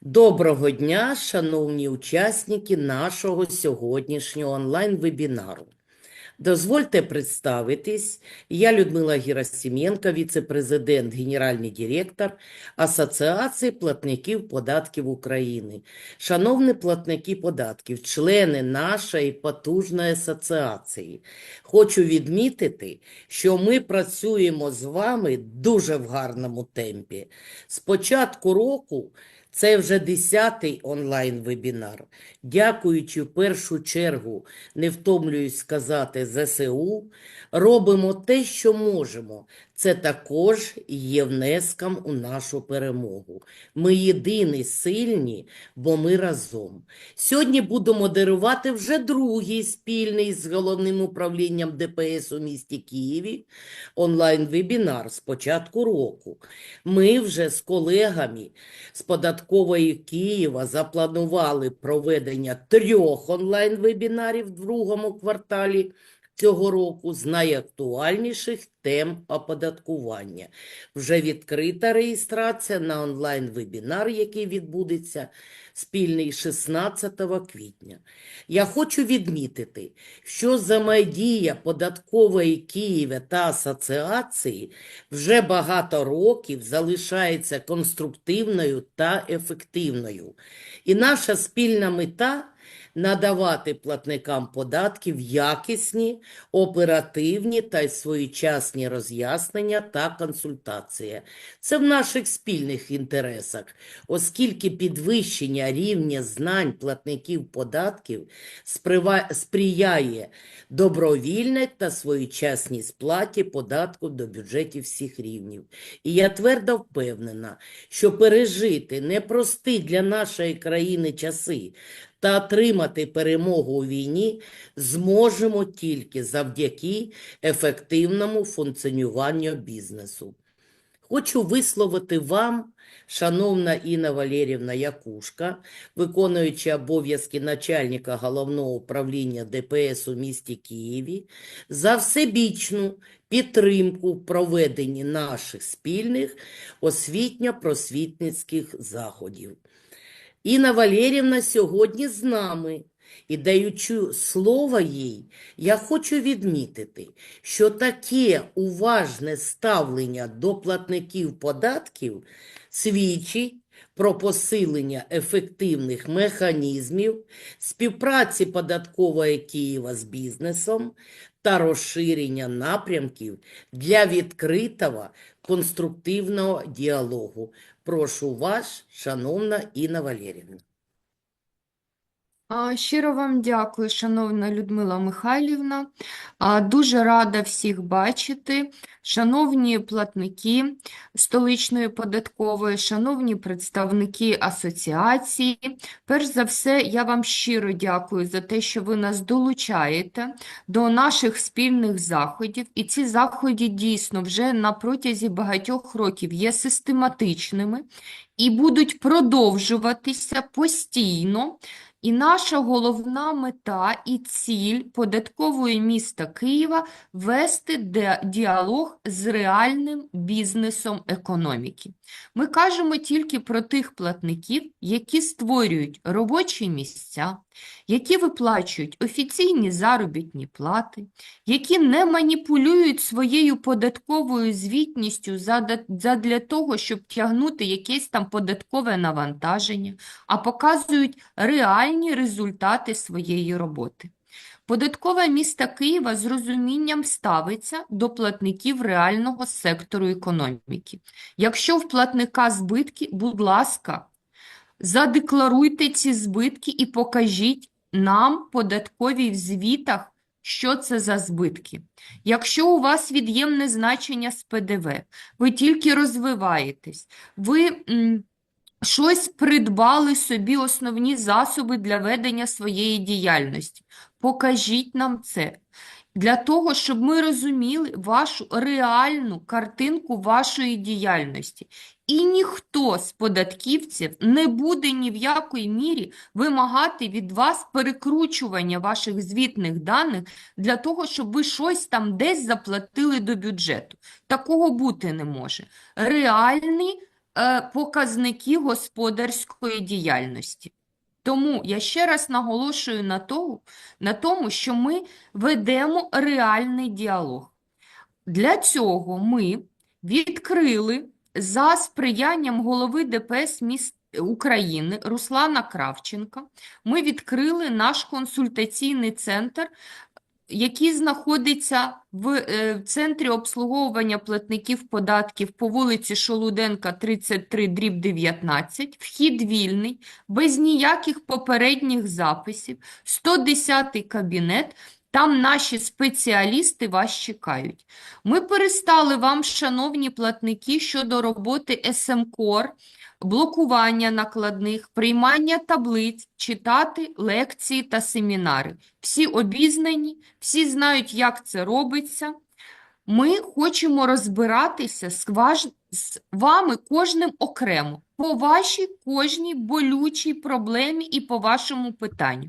Доброго дня, шановні учасники нашого сьогоднішнього онлайн-вебінару. Дозвольте представитись. Я Людмила Герасименко, віце-президент, генеральний директор Асоціації платників податків України. Шановні платники податків, члени нашої потужної асоціації, хочу відмітити, що ми працюємо з вами дуже в гарному темпі. З початку року це вже 10-й онлайн-вебінар. Дякуючи в першу чергу, не втомлююсь сказати, ЗСУ, робимо те, що можемо. Це також є внеском у нашу перемогу. Ми єдині сильні, бо ми разом. Сьогодні буду модерувати вже другий спільний з головним управлінням ДПС у місті Києві онлайн-вебінар з початку року. Ми вже з колегами з податкової Києва запланували проведення трьох онлайн-вебінарів в другому кварталі цього року з найактуальніших тем оподаткування. Вже відкрита реєстрація на онлайн-вебінар, який відбудеться спільний 16 квітня. Я хочу відмітити, що взаємодія податкової Києва та асоціації вже багато років залишається конструктивною та ефективною. І наша спільна мета надавати платникам податків якісні, оперативні та й своєчасні роз'яснення та консультації. Це в наших спільних інтересах, оскільки підвищення рівня знань платників податків сприяє добровільній та своєчасній сплаті податку до бюджетів всіх рівнів. І я твердо впевнена, що пережити непрості для нашої країни часи та отримати перемогу у війні зможемо тільки завдяки ефективному функціонуванню бізнесу. Хочу висловити вам, шановна Інна Валерівна Якушка, виконуюча обов'язки начальника головного управління ДПС у місті Києві, за всебічну підтримку в проведенні наших спільних освітньо-просвітницьких заходів. Інна Валерівна сьогодні з нами. І даючи слово їй, я хочу відмітити, що таке уважне ставлення до платників податків свідчить про посилення ефективних механізмів співпраці податкової Києва з бізнесом та розширення напрямків для відкритого конструктивного діалогу. Прошу вас, шановна Інна Валерівна. Щиро вам дякую, шановна Людмила Михайлівна. Дуже рада всіх бачити. Шановні платники столичної податкової, шановні представники асоціації. Перш за все, я вам щиро дякую за те, що ви нас долучаєте до наших спільних заходів. І ці заходи дійсно вже на протязі багатьох років є систематичними і будуть продовжуватися постійно. І наша головна мета і ціль податкової міста Києва – вести діалог з реальним бізнесом економіки. Ми кажемо тільки про тих платників, які створюють робочі місця, які виплачують офіційні заробітні плати, які не маніпулюють своєю податковою звітністю задля того, щоб тягнути якесь там податкове навантаження, а показують реальні результати своєї роботи. Податкове міста Києва з розумінням ставиться до платників реального сектору економіки. Якщо в платника збитки, будь ласка, задекларуйте ці збитки і покажіть нам податкові в звітах, що це за збитки. Якщо у вас від'ємне значення з ПДВ, ви тільки розвиваєтесь, ви м, щось придбали собі основні засоби для ведення своєї діяльності. Покажіть нам це. Для того, щоб ми розуміли вашу реальну картинку вашої діяльності. І ніхто з податківців не буде ні в якій мірі вимагати від вас перекручування ваших звітних даних для того, щоб ви щось там десь заплатили до бюджету. Такого бути не може. Реальний е, показники господарської діяльності. Тому я ще раз наголошую на тому, на тому, що ми ведемо реальний діалог. Для цього ми відкрили за сприянням голови ДПС міст України Руслана Кравченка. Ми відкрили наш консультаційний центр, який знаходиться е, в центрі обслуговування платників податків по вулиці Шолуденка, 33, дріб 19. Вхід вільний, без ніяких попередніх записів. 110 кабінет. Там наші спеціалісти вас чекають. Ми перестали вам, шановні платники, щодо роботи СМКОР, блокування накладних, приймання таблиць, читати лекції та семінари. Всі обізнані, всі знають, як це робиться. Ми хочемо розбиратися з, ваш... з вами кожним окремо, по вашій кожній болючій проблемі і по вашому питанню.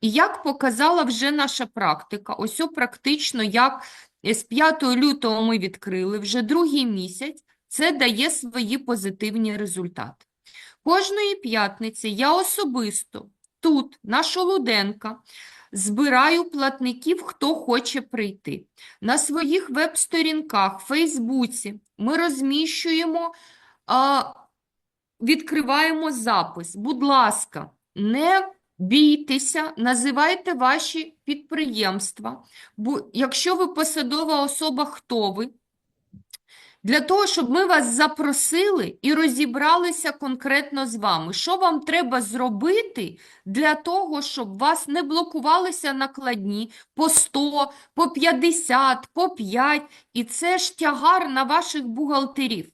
І як показала вже наша практика, ось практично як з 5 лютого ми відкрили, вже другий місяць, це дає свої позитивні результати. Кожної п'ятниці я особисто тут, на Шолуденка, збираю платників, хто хоче прийти. На своїх веб-сторінках, Фейсбуці ми розміщуємо, відкриваємо запис. Будь ласка, не бійтеся, називайте ваші підприємства. Бо якщо ви посадова особа, хто ви? Для того, щоб ми вас запросили і розібралися конкретно з вами. Що вам треба зробити для того, щоб вас не блокувалися накладні по 100, по 50, по 5. І це ж тягар на ваших бухгалтерів.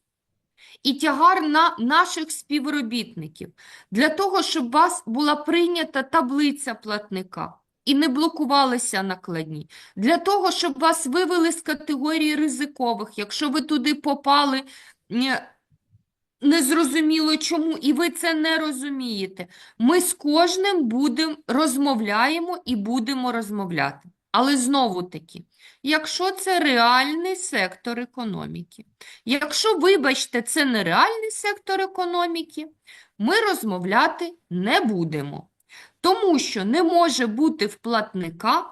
І тягар на наших співробітників. Для того, щоб у вас була прийнята таблиця платника і не блокувалися накладні. Для того, щоб вас вивели з категорії ризикових, якщо ви туди попали незрозуміло чому, і ви це не розумієте. Ми з кожним будемо розмовляємо і будемо розмовляти. Але знову таки, якщо це реальний сектор економіки, якщо, вибачте, це не реальний сектор економіки, ми розмовляти не будемо. Тому що не може бути в платника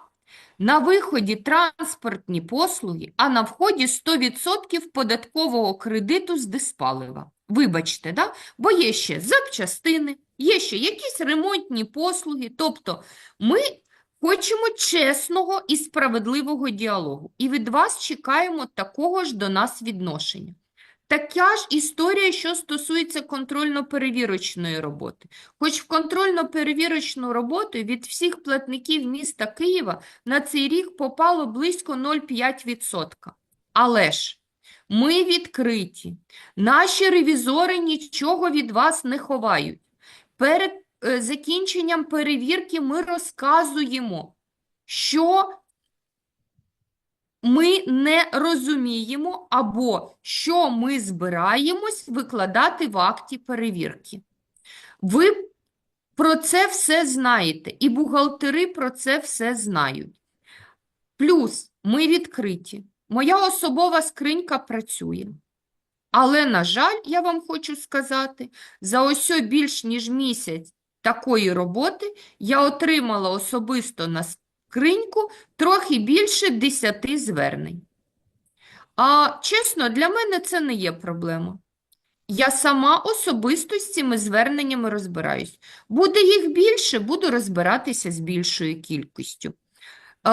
на виході транспортні послуги, а на вході 100% податкового кредиту з диспалива. Вибачте, да? бо є ще запчастини, є ще якісь ремонтні послуги. Тобто ми хочемо чесного і справедливого діалогу. І від вас чекаємо такого ж до нас відношення. Така ж історія, що стосується контрольно-перевірочної роботи. Хоч в контрольно-перевірочну роботу від всіх платників міста Києва на цей рік попало близько 0,5%. Але ж ми відкриті, наші ревізори нічого від вас не ховають. Перед е, закінченням перевірки ми розказуємо, що ми не розуміємо або що ми збираємось викладати в акті перевірки. Ви про це все знаєте, і бухгалтери про це все знають. Плюс ми відкриті. Моя особова скринька працює. Але, на жаль, я вам хочу сказати, за ось більш ніж місяць такої роботи я отримала особисто на скриньку трохи більше 10 звернень. А чесно, для мене це не є проблема. Я сама особисто з цими зверненнями розбираюсь. Буде їх більше, буду розбиратися з більшою кількістю.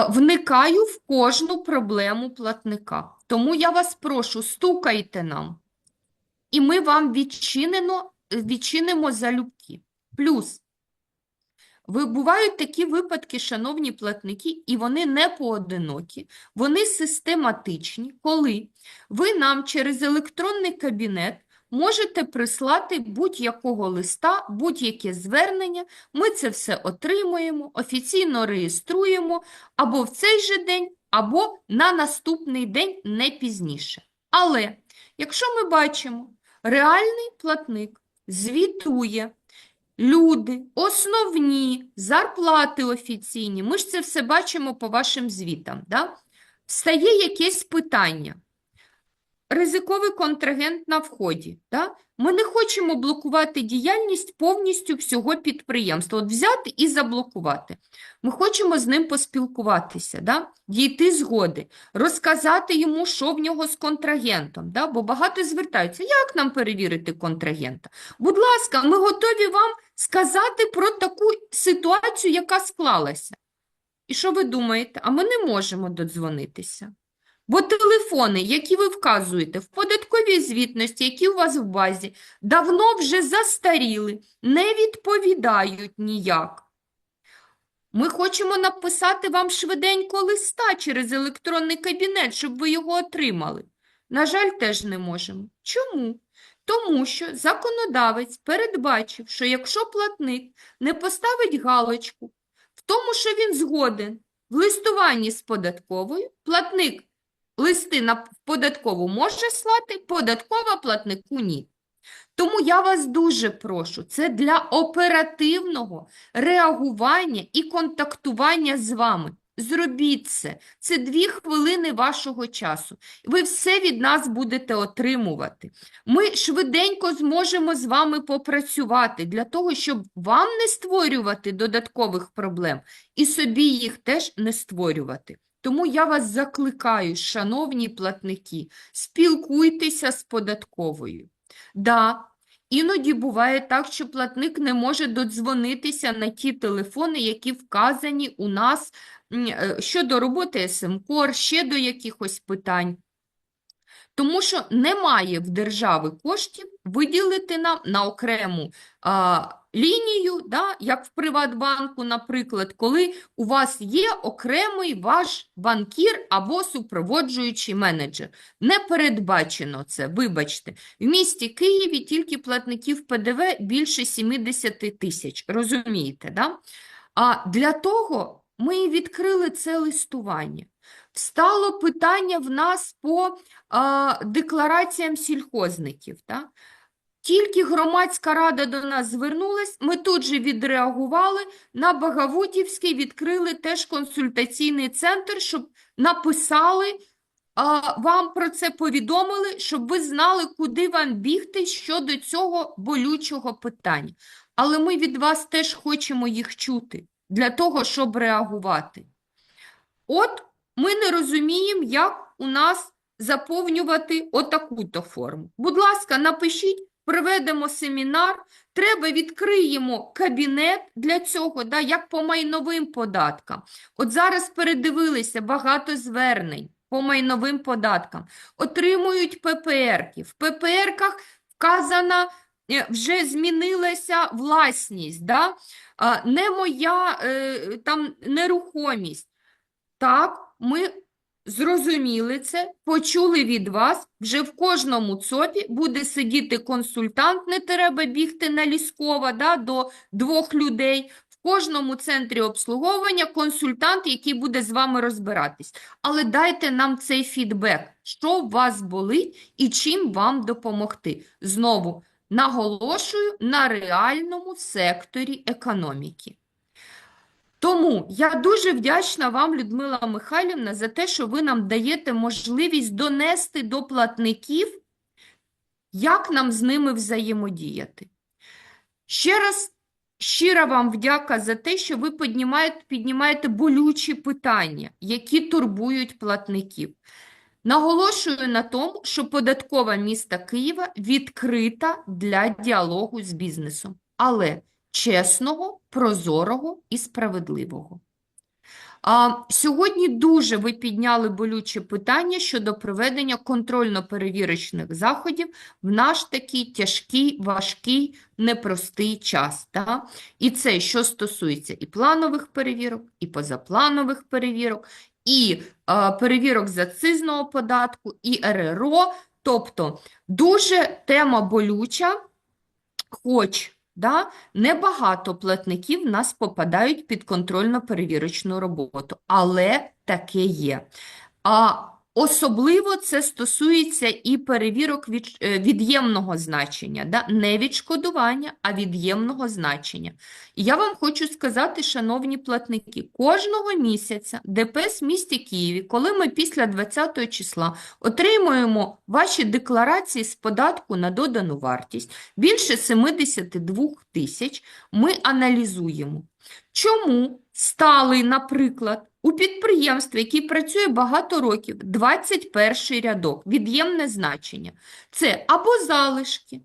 Вникаю в кожну проблему платника. Тому я вас прошу, стукайте нам, і ми вам відчинено, відчинимо залюбки. Плюс, ви, бувають такі випадки, шановні платники, і вони не поодинокі, вони систематичні, коли ви нам через електронний кабінет можете прислати будь-якого листа, будь-яке звернення, ми це все отримуємо, офіційно реєструємо або в цей же день, або на наступний день не пізніше. Але якщо ми бачимо, реальний платник звітує, люди, основні, зарплати офіційні, ми ж це все бачимо по вашим звітам, да? Встає якесь питання. Ризиковий контрагент на вході. Да? Ми не хочемо блокувати діяльність повністю всього підприємства. От взяти і заблокувати. Ми хочемо з ним поспілкуватися, да? дійти згоди, розказати йому, що в нього з контрагентом. Да? Бо багато звертаються, як нам перевірити контрагента? Будь ласка, ми готові вам сказати про таку ситуацію, яка склалася. І що ви думаєте? А ми не можемо додзвонитися. Бо телефони, які ви вказуєте в податковій звітності, які у вас в базі, давно вже застаріли, не відповідають ніяк. Ми хочемо написати вам швиденько листа через електронний кабінет, щоб ви його отримали. На жаль, теж не можемо. Чому? Тому що законодавець передбачив, що якщо платник не поставить галочку в тому, що він згоден в листуванні з податковою, платник листи на податкову може слати, податкова платнику ні. Тому я вас дуже прошу, це для оперативного реагування і контактування з вами. Зробіть це. Це дві хвилини вашого часу. Ви все від нас будете отримувати. Ми швиденько зможемо з вами попрацювати для того, щоб вам не створювати додаткових проблем і собі їх теж не створювати. Тому я вас закликаю, шановні платники, спілкуйтеся з податковою. Да, іноді буває так, що платник не може додзвонитися на ті телефони, які вказані у нас е, щодо роботи СМКОР, ще до якихось питань. Тому що немає в держави коштів виділити нам на окрему а, лінію, да, як в Приватбанку, наприклад, коли у вас є окремий ваш банкір або супроводжуючий менеджер. Не передбачено це, вибачте. В місті Києві тільки платників ПДВ більше 70 тисяч, розумієте, да? А для того ми і відкрили це листування. Встало питання в нас по а, деклараціям сільхозників. Да? Тільки громадська рада до нас звернулась, ми тут же відреагували, на Багавутівській відкрили теж консультаційний центр, щоб написали, вам про це повідомили, щоб ви знали, куди вам бігти щодо цього болючого питання. Але ми від вас теж хочемо їх чути для того, щоб реагувати. От ми не розуміємо, як у нас заповнювати отаку-то форму. Будь ласка, напишіть, проведемо семінар, треба відкриємо кабінет для цього, да, як по майновим податкам. От зараз передивилися багато звернень по майновим податкам. Отримують ППРки. В ППРках вказана, е, вже змінилася власність, да? не моя е, там нерухомість. Так, ми зрозуміли це, почули від вас. Вже в кожному ЦОПі буде сидіти консультант, не треба бігти на Ліскова да, до двох людей. В кожному центрі обслуговування консультант, який буде з вами розбиратись. Але дайте нам цей фідбек, що у вас болить і чим вам допомогти. Знову наголошую на реальному секторі економіки. Тому я дуже вдячна вам, Людмила Михайлівна, за те, що ви нам даєте можливість донести до платників, як нам з ними взаємодіяти. Ще раз щира вам вдяка за те, що ви піднімаєте, піднімаєте болючі питання, які турбують платників. Наголошую на тому, що податкова міста Києва відкрита для діалогу з бізнесом, але чесного, прозорого і справедливого. А, сьогодні дуже ви підняли болюче питання щодо проведення контрольно-перевірочних заходів в наш такий тяжкий, важкий, непростий час. Та? І це, що стосується і планових перевірок, і позапланових перевірок, і а, перевірок з акцизного податку, і РРО. Тобто дуже тема болюча, хоч Да? Небагато платників в нас попадають під контрольно-перевірочну роботу, але таке є. А Особливо це стосується і перевірок від, е, від'ємного значення, да? не відшкодування, а від'ємного значення. І я вам хочу сказати, шановні платники, кожного місяця ДПС в місті Києві, коли ми після 20 числа отримуємо ваші декларації з податку на додану вартість, більше 72 тисяч, ми аналізуємо. Чому сталий, наприклад, у підприємстві, який працює багато років, 21 рядок, від'ємне значення. Це або залишки.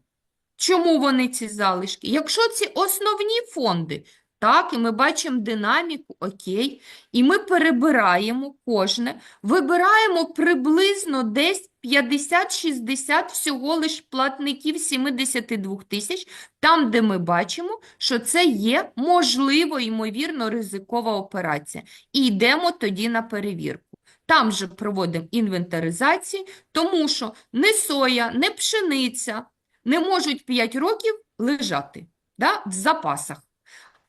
Чому вони ці залишки? Якщо ці основні фонди, так, і ми бачимо динаміку, окей, і ми перебираємо кожне, вибираємо приблизно десь 50-60 всього лиш платників 72 тисяч, там, де ми бачимо, що це є можливо, ймовірно, ризикова операція. І йдемо тоді на перевірку. Там же проводимо інвентаризації, тому що не соя, не пшениця не можуть 5 років лежати да, в запасах.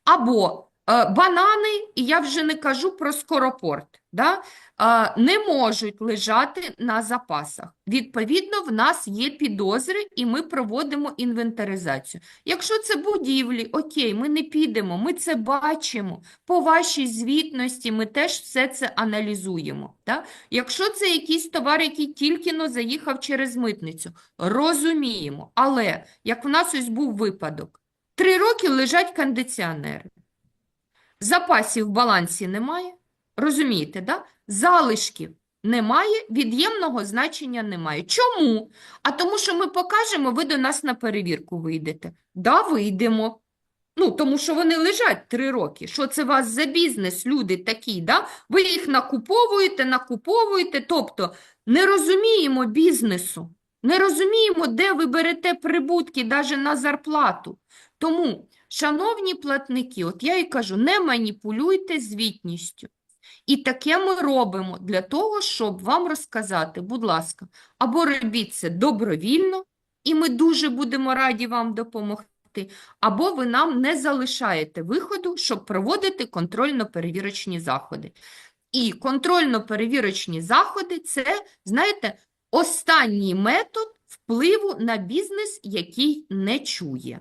Або е, банани, і я вже не кажу про скоропорт, да, е, не можуть лежати на запасах. Відповідно, в нас є підозри, і ми проводимо інвентаризацію. Якщо це будівлі, окей, ми не підемо, ми це бачимо. По вашій звітності ми теж все це аналізуємо. Да? Якщо це якийсь товар, який тільки но заїхав через митницю, розуміємо. Але, як в нас ось був випадок, три роки лежать кондиціонери. Запасів в балансі немає. Розумієте, да? Залишків немає, від'ємного значення немає. Чому? А тому, що ми покажемо, ви до нас на перевірку вийдете. Да, вийдемо. Ну, тому що вони лежать три роки. Що це вас за бізнес, люди такі, да? Ви їх накуповуєте, накуповуєте, тобто не розуміємо бізнесу, не розуміємо, де ви берете прибутки навіть на зарплату. Тому, шановні платники, от я і кажу, не маніпулюйте звітністю. І таке ми робимо для того, щоб вам розказати, будь ласка, або робіть це добровільно, і ми дуже будемо раді вам допомогти, або ви нам не залишаєте виходу, щоб проводити контрольно-перевірочні заходи. І контрольно-перевірочні заходи – це, знаєте, останній метод впливу на бізнес, який не чує.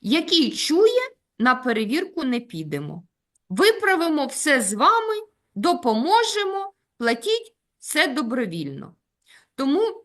Який чує, на перевірку не підемо. Виправимо все з вами, допоможемо, платіть все добровільно. Тому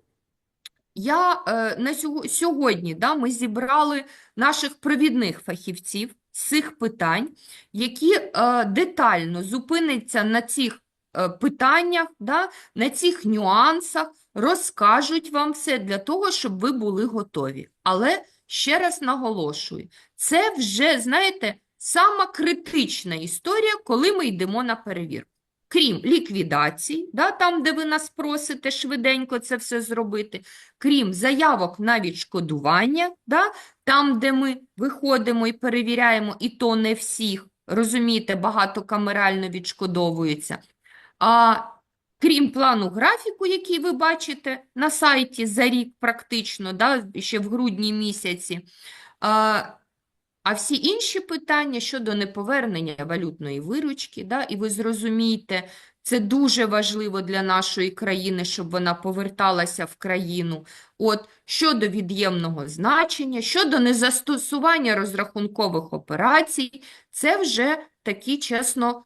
я е, на сього- сьогодні да, ми зібрали наших провідних фахівців з цих питань, які е, детально зупиняться на цих е, питаннях, да, на цих нюансах, розкажуть вам все для того, щоб ви були готові. Але ще раз наголошую, це вже, знаєте, сама критична історія, коли ми йдемо на перевірку. Крім ліквідацій, да, там, де ви нас просите швиденько це все зробити, крім заявок на відшкодування, да, там, де ми виходимо і перевіряємо, і то не всіх, розумієте, багатокамерально відшкодовується. А крім плану графіку, який ви бачите на сайті за рік практично, да, ще в грудні місяці, а, всі інші питання щодо неповернення валютної виручки, да, і ви зрозумієте, це дуже важливо для нашої країни, щоб вона поверталася в країну. От щодо від'ємного значення, щодо незастосування розрахункових операцій, це вже такі, чесно,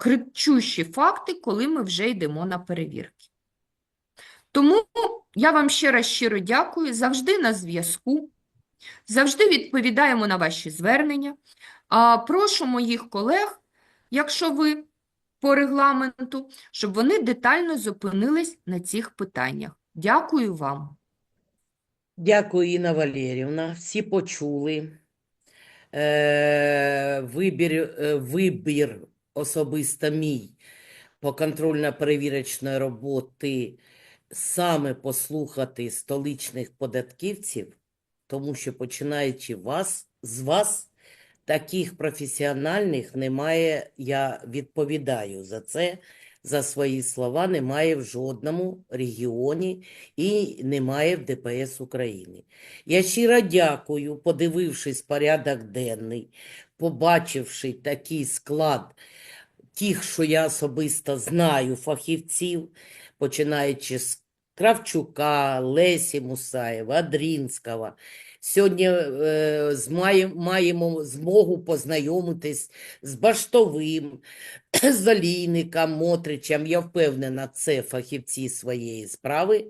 кричущі факти, коли ми вже йдемо на перевірки. Тому я вам ще раз щиро дякую, завжди на зв'язку. Завжди відповідаємо на ваші звернення. А прошу моїх колег, якщо ви по регламенту, щоб вони детально зупинились на цих питаннях. Дякую вам. Дякую, Інна Валерівна. Всі почули. Е, вибір, е, вибір особисто мій по контрольно-перевірочної роботи саме послухати столичних податківців, тому що починаючи вас, з вас, таких професіональних немає, я відповідаю за це, за свої слова, немає в жодному регіоні і немає в ДПС України. Я щиро дякую, подивившись порядок денний, побачивши такий склад тих, що я особисто знаю, фахівців, починаючи з Кравчука, Лесі Мусаєва, Адрінського. Сьогодні е, маємо змогу познайомитись з Баштовим, з Олійником, Мотричем. Я впевнена, це фахівці своєї справи.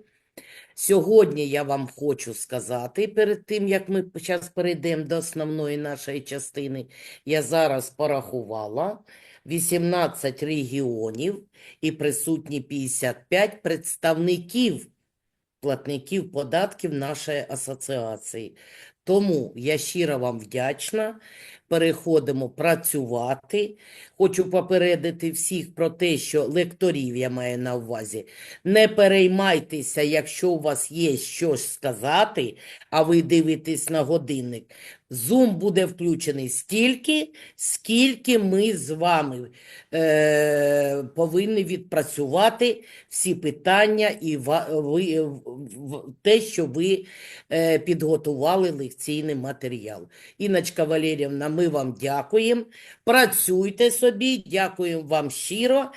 Сьогодні я вам хочу сказати, перед тим, як ми зараз перейдемо до основної нашої частини, я зараз порахувала 18 регіонів і присутні 55 представників платників податків нашої асоціації. Тому я щиро вам вдячна. Переходимо працювати. Хочу попередити всіх про те, що лекторів я маю на увазі. Не переймайтеся, якщо у вас є щось сказати, а ви дивитесь на годинник. Зум буде включений стільки, скільки ми з вами е, повинні відпрацювати всі питання і ва- ви, в- те, що ви е, підготували лекційний матеріал. Іночка Валеріївна, ми вам дякуємо. Працюйте собі, дякуємо вам щиро.